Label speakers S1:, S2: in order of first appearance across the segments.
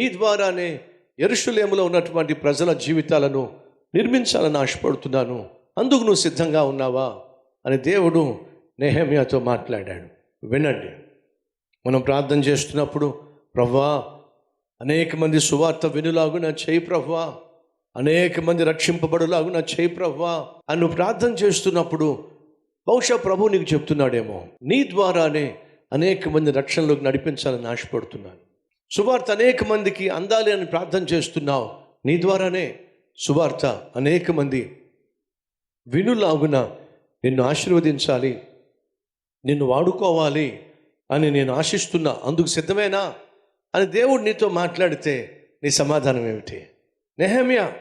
S1: నీ ద్వారానే ఎరుషులేములో ఉన్నటువంటి ప్రజల జీవితాలను నిర్మించాలని ఆశపడుతున్నాను. అందుకు నువ్వు సిద్ధంగా ఉన్నావా? అని దేవుడు నెహమియాతో మాట్లాడాడు. వినండి. మనం ప్రార్థన చేస్తున్నప్పుడు ప్రవ్వా అనేక మంది సువార్త వినులాగున చేయి ప్రవ్వా. అనేక మంది రక్షింపబడులాగున చేయి ప్రవ్వా. అని ప్రార్థన చేస్తున్నప్పుడు బహుశా ప్రభు నీకు చెప్తున్నాడేమో నీ ద్వారానే అనేక మంది రక్షణలోకి నడిపించాలని ఆశపడుతున్నాను. సువార్త అనేక మందికి అందాలి అని ప్రార్థన చేస్తున్నావు. నీ ద్వారానే సువార్త అనేక మంది వినులాగున నిన్ను ఆశీర్వదించాలి నిన్ను వాడుకోవాలి అని నేను ఆశిస్తున్నా. అందుకు సిద్ధమేనా? అని దేవుడు నీతో మాట్లాడితే నీ సమాధానం ఏమిటి? నెహమ్యా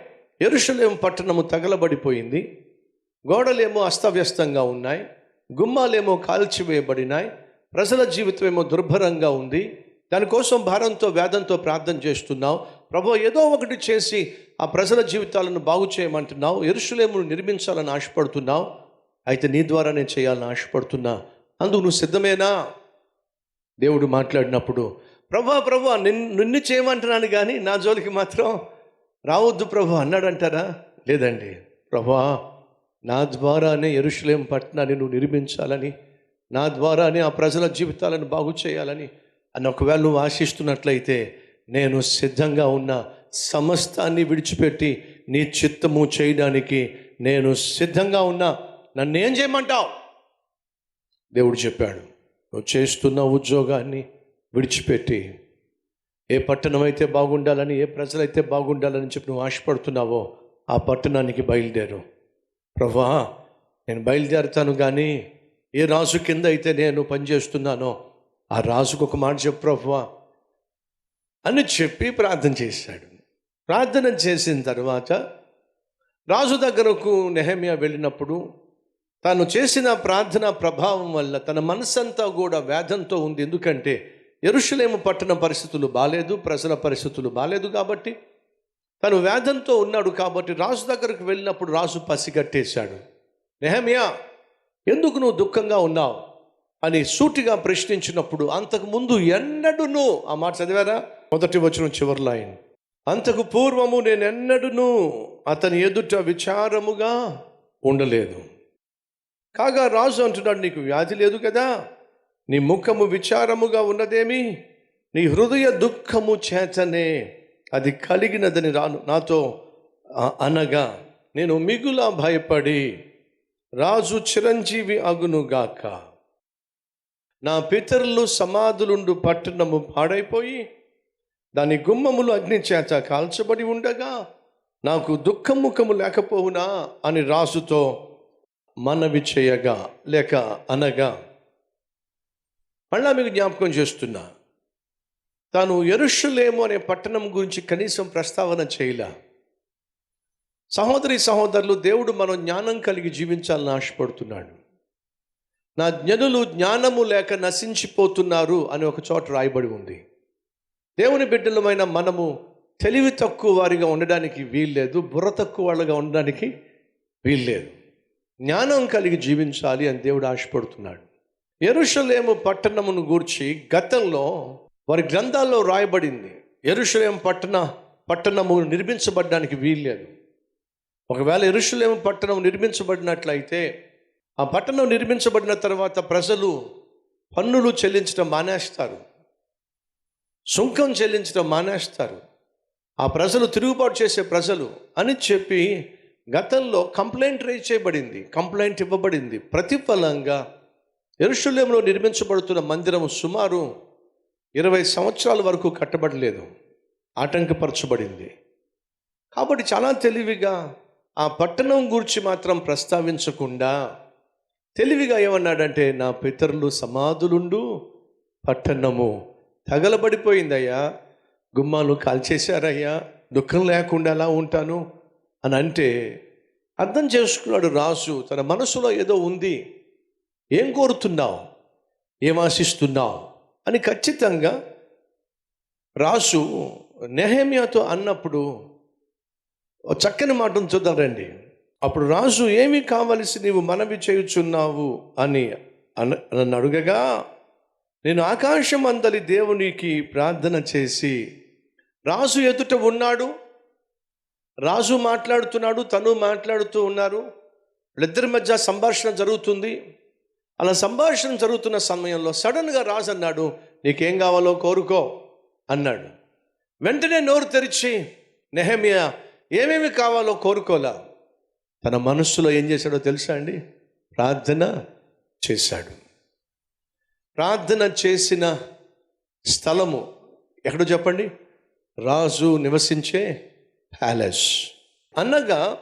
S1: ఎరుషలేము పట్టణము తగలబడిపోయింది. గోడలేమో అస్తవ్యస్తంగా ఉన్నాయి. గుమ్మాలేమో కాల్చివేయబడినాయి. ప్రజల జీవితం ఏమో దుర్భరంగా ఉంది. దానికోసం భారంతో వేదంతో ప్రార్థన చేస్తున్నావు. ప్రభు ఏదో ఒకటి చేసి ఆ ప్రజల జీవితాలను బాగు చేయమంటున్నావు. ఎరుషులేమును నిర్మించాలని ఆశపడుతున్నావు. అయితే నీ ద్వారా నేను చేయాలని ఆశపడుతున్నా. అందుకు నువ్వు సిద్ధమేనా? దేవుడు మాట్లాడినప్పుడు ప్రభా ప్రభా నిన్ను నిన్ను చేయమంటున్నాను కానీ నా జోలికి మాత్రం రావద్దు ప్రభు అన్నాడంటారా? లేదండి. ప్రభా నా ద్వారానే ఎరుషులేం పట్టణాన్ని నువ్వు నిర్మించాలని నా ద్వారానే ఆ ప్రజల జీవితాలను బాగు చేయాలని అని ఒకవేళ నువ్వు ఆశిస్తున్నట్లయితే నేను సిద్ధంగా ఉన్న సమస్తాన్ని విడిచిపెట్టి నీ చిత్తము చేయడానికి నేను సిద్ధంగా ఉన్నా. నన్ను ఏం చేయమంటావు? దేవుడు చెప్పాడు నువ్వు చేస్తున్న ఉద్యోగాన్ని విడిచిపెట్టి ఏ పట్టణం అయితే బాగుండాలని ఏ ప్రజలైతే బాగుండాలని చెప్పి నువ్వు ఆశపడుతున్నావో ఆ పట్టణానికి బయలుదేరు. ప్రభా నేను బయలుదేరుతాను కానీ ఏ రాజు కింద అయితే నేను పనిచేస్తున్నానో ఆ రాజుకు ఒక మాట చెప్పు ప్రభువా అని చెప్పి ప్రార్థన చేశాడు. ప్రార్థన చేసిన తర్వాత రాజు దగ్గరకు నెహమియా వెళ్ళినప్పుడు తాను చేసిన ప్రార్థన ప్రభావం వల్ల తన మనసంతా కూడా వేదంతో ఉంది. ఎందుకంటే ఎరుషులేము పట్టణ పరిస్థితులు బాలేదు ప్రజల పరిస్థితులు బాలేదు కాబట్టి తను వేదంతో ఉన్నాడు కాబట్టి రాజు దగ్గరకు వెళ్ళినప్పుడు రాజు పసిగట్టేశాడు. నెహమియా ఎందుకు నువ్వు దుఃఖంగా ఉన్నావు? అని సూటిగా ప్రశ్నించినప్పుడు అంతకు ముందు ఎన్నడును ఆ మాట చదివారా? మొదటి వచ్చిన చివరి లైన్. అంతకు పూర్వము నేను ఎన్నడును అతని ఎదుట విచారముగా ఉండలేదు. కాగా రాజు అంటున్నాడు నీకు వ్యాధి లేదు కదా? నీ ముఖము విచారముగా ఉన్నదేమి? నీ హృదయ దుఃఖము చేతనే అది కలిగినదని రాను నాతో అనగా నేను మిగులా భయపడి రాజు చిరంజీవి అగునుగాక. నా పితరులు సమాధులుండు పట్టణము పాడైపోయి దాని గుమ్మములు అగ్ని చేత కాల్చబడి ఉండగా నాకు దుఃఖముఖము లేకపోవునా అని రాసుతో మనవి చేయగా లేక అనగా మళ్ళా మీకు జ్ఞాపకం చేస్తున్నా. తాను ఎరుషులేము అనే పట్టణం గురించి కనీసం ప్రస్తావన చేయలే. సహోదరి సహోదరులు దేవుడు మనం జ్ఞానం కలిగి జీవించాలని ఆశపడుతున్నాడు. నా జ్ఞనులు జ్ఞానము లేక నశించిపోతున్నారు అని ఒక చోట రాయబడి ఉంది. దేవుని బిడ్డలమైన మనము తెలివి తక్కువ వారిగా ఉండడానికి వీల్లేదు బుర్ర తక్కువ వాళ్ళగా ఉండడానికి వీల్లేదు. జ్ఞానం కలిగి జీవించాలి అని దేవుడు ఆశపడుతున్నాడు. ఎరుషలేము పట్టణమును గూర్చి గతంలో వారి గ్రంథాల్లో రాయబడింది ఎరుషలేం పట్టణ పట్టణము నిర్మించబడడానికి వీల్లేదు. ఒకవేళ ఎరుషలేము పట్టణం నిర్మించబడినట్లయితే ఆ పట్టణం నిర్మించబడిన తర్వాత ప్రజలు పన్నులు చెల్లించడం మానేస్తారు. సుంకం చెల్లించడం మానేస్తారు. ఆ ప్రజలు తిరుగుబాటు చేసే ప్రజలు అని చెప్పి గతంలో కంప్లైంట్ రైజ్ చేయబడింది. కంప్లైంట్ ఇవ్వబడింది. ప్రతిఫలంగా ఎరుషుల్యంలో నిర్మించబడుతున్న మందిరం సుమారు ఇరవై సంవత్సరాల వరకు కట్టబడలేదు. ఆటంకపరచబడింది. కాబట్టి చాలా తెలివిగా ఆ పట్టణం గురించి మాత్రం ప్రస్తావించకుండా తెలివిగా ఏమన్నాడంటే నా పితరులు సమాధులుండు పట్టణము తగలబడిపోయిందయ్యా. గుమ్మాలు కాల్చేశారయ్యా. దుఃఖం లేకుండా ఎలా ఉంటాను? అని అంటే అర్థం చేసుకున్నాడు రాజు తన మనసులో ఏదో ఉంది. ఏం కోరుతున్నావు? ఏం ఆశిస్తున్నావు? అని ఖచ్చితంగా రాజు నెహేమియాతో అన్నప్పుడు చక్కని మాటను చూద్దారండి అప్పుడు రాజు ఏమి కావలసి నీవు మనవి చేయుచున్నావు? అని నన్ను అడుగగా నేను ఆకాశం అందలి దేవునికి ప్రార్థన చేసి రాజు ఎదుట ఉన్నాడు రాజు మాట్లాడుతున్నాడు తను మాట్లాడుతూ ఉన్నారు వీళ్ళిద్దరి మధ్య సంభాషణ జరుగుతుంది. అలా సంభాషణ జరుగుతున్న సమయంలో సడన్గా రాజు అన్నాడు నీకేం కావాలో కోరుకో అన్నాడు. వెంటనే నోరు తెరిచి నెహమియా ఏమేమి కావాలో కోరుకోలా? తన మనస్సులో ఏం చేశాడో తెలుసా అండి? ప్రార్థన చేశాడు. ప్రార్థన చేసిన స్థలము ఎక్కడో చెప్పండి? రాజు నివసించే ప్యాలెస్. అనగా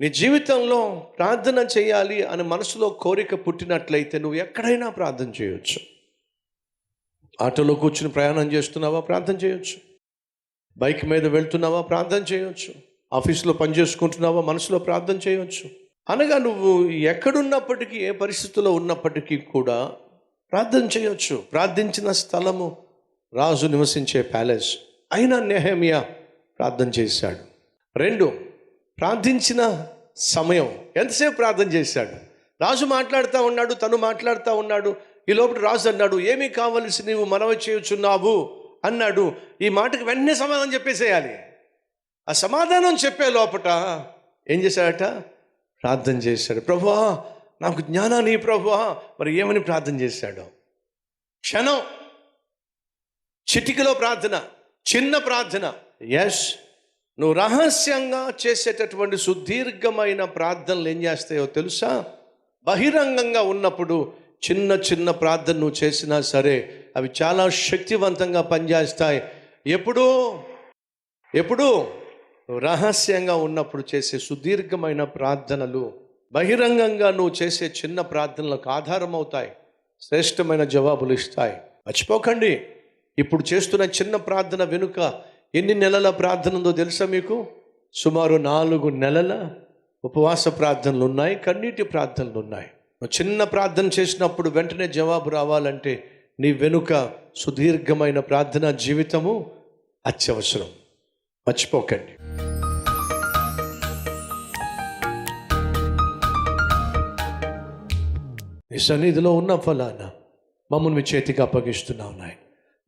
S1: నీ జీవితంలో ప్రార్థన చేయాలి అని మనసులో కోరిక పుట్టినట్లయితే నువ్వు ఎక్కడైనా ప్రార్థన చేయొచ్చు. ఆటోలో కూర్చుని ప్రయాణం చేస్తున్నావా? ప్రార్థన చేయొచ్చు. బైక్ మీద వెళ్తున్నావా? ప్రార్థన చేయొచ్చు. ఆఫీసులో పని చేసుకుంటున్నావా? మనసులో ప్రార్థన చేయవచ్చు అనగా నువ్వు ఎక్కడున్నప్పటికీ ఏ పరిస్థితిలో ఉన్నప్పటికీ కూడా ప్రార్థన చేయొచ్చు. ప్రార్థించిన స్థలము రాజు నివసించే ప్యాలెస్ అయినా నెహమియా ప్రార్థన చేశాడు. రెండు ప్రార్థించిన సమయం. ఎంతసేపు ప్రార్థన చేశాడు? రాజు మాట్లాడుతూ ఉన్నాడు తను మాట్లాడుతూ ఉన్నాడు. ఈ లోపల రాజు అన్నాడు ఏమీ కావలసి నీవు మనవి చేయుచున్నావు? అన్నాడు. ఈ మాటకు వెంటనే సమాధానం చెప్పేసేయాలి. ఆ సమాధానం చెప్పే లోపట ఏం చేశాడట? ప్రార్థన చేశాడు. ప్రభువా నాకు జ్ఞానాన్ని ప్రభువా. మరి ఏమని ప్రార్థన చేశాడు? క్షణం. చిటికలో ప్రార్థన చిన్న ప్రార్థన. ఎస్ నువ్వు రహస్యంగా చేసేటటువంటి సుదీర్ఘమైన ప్రార్థనలు ఏం చేస్తాయో తెలుసా? బహిరంగంగా ఉన్నప్పుడు చిన్న చిన్న ప్రార్థన నువ్వు చేసినా సరే అవి చాలా శక్తివంతంగా పనిచేస్తాయి. ఎప్పుడు ఎప్పుడు రహస్యంగా ఉన్నప్పుడు చేసే సుదీర్ఘమైన ప్రార్థనలు బహిరంగంగా నువ్వు చేసే చిన్న ప్రార్థనలకు ఆధారం అవుతాయి శ్రేష్టమైన జవాబులు ఇస్తాయి. మర్చిపోకండి. ఇప్పుడు చేస్తున్న చిన్న ప్రార్థన వెనుక ఎన్ని నెలల ప్రార్థన ఉందో తెలుసా మీకు? సుమారు నాలుగు నెలల ఉపవాస ప్రార్థనలు ఉన్నాయి కన్నీటి ప్రార్థనలు ఉన్నాయి. చిన్న ప్రార్థన చేసినప్పుడు వెంటనే జవాబు రావాలంటే నీ వెనుక సుదీర్ఘమైన ప్రార్థన జీవితము అత్యవసరం. మర్చిపోకండి. నీ సన్నిధిలో ఉన్న ఫలానా మమ్మల్ని మీ చేతికి అప్పగిస్తున్నావు నాయన.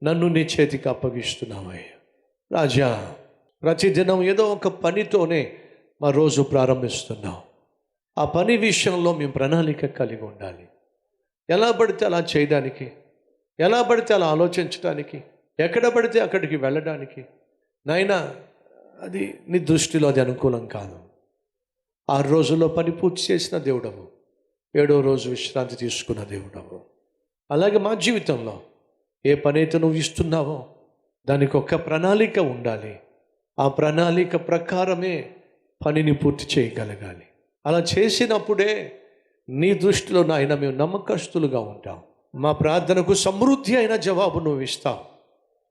S1: నన్ను నీ చేతికి అప్పగిస్తున్నావయ్యా రాజా ప్రతిదినం ఏదో ఒక పనితోనే మా రోజు ప్రారంభిస్తున్నాం ఆ పని విషయంలో మేము ప్రణాళిక కలిగి ఉండాలి. ఎలా పడితే అలా చేయడానికి ఎలా పడితే అలా ఆలోచించడానికి ఎక్కడ పడితే అక్కడికి వెళ్ళడానికి నాయనా అది నీ దృష్టిలో అది అనుకూలం కాదు. ఆరు రోజుల్లో పని పూర్తి చేసిన దేవుడము ఏడో రోజు విశ్రాంతి తీసుకున్న దేవుడవు అలాగే మా జీవితంలో ఏ పని అయితే నువ్వు ఇస్తున్నావో దానికి ఒక ప్రణాళిక ఉండాలి. ఆ ప్రణాళిక ప్రకారమే పనిని పూర్తి చేయగలగాలి. అలా చేసినప్పుడే నీ దృష్టిలో నాయన మేము నమ్మకస్తులుగా ఉంటాం. మా ప్రార్థనకు సమృద్ధి అయిన జవాబు నువ్వు ఇస్తావు.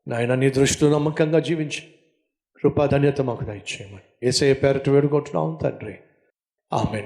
S1: నాయన నీ దృష్టిలో నమ్మకంగా జీవించి. కృపాధన్యత మాకు దయచేయమని. ఏసే పేరట వేడుకుంటున్నాం తండ్రి. ఆమె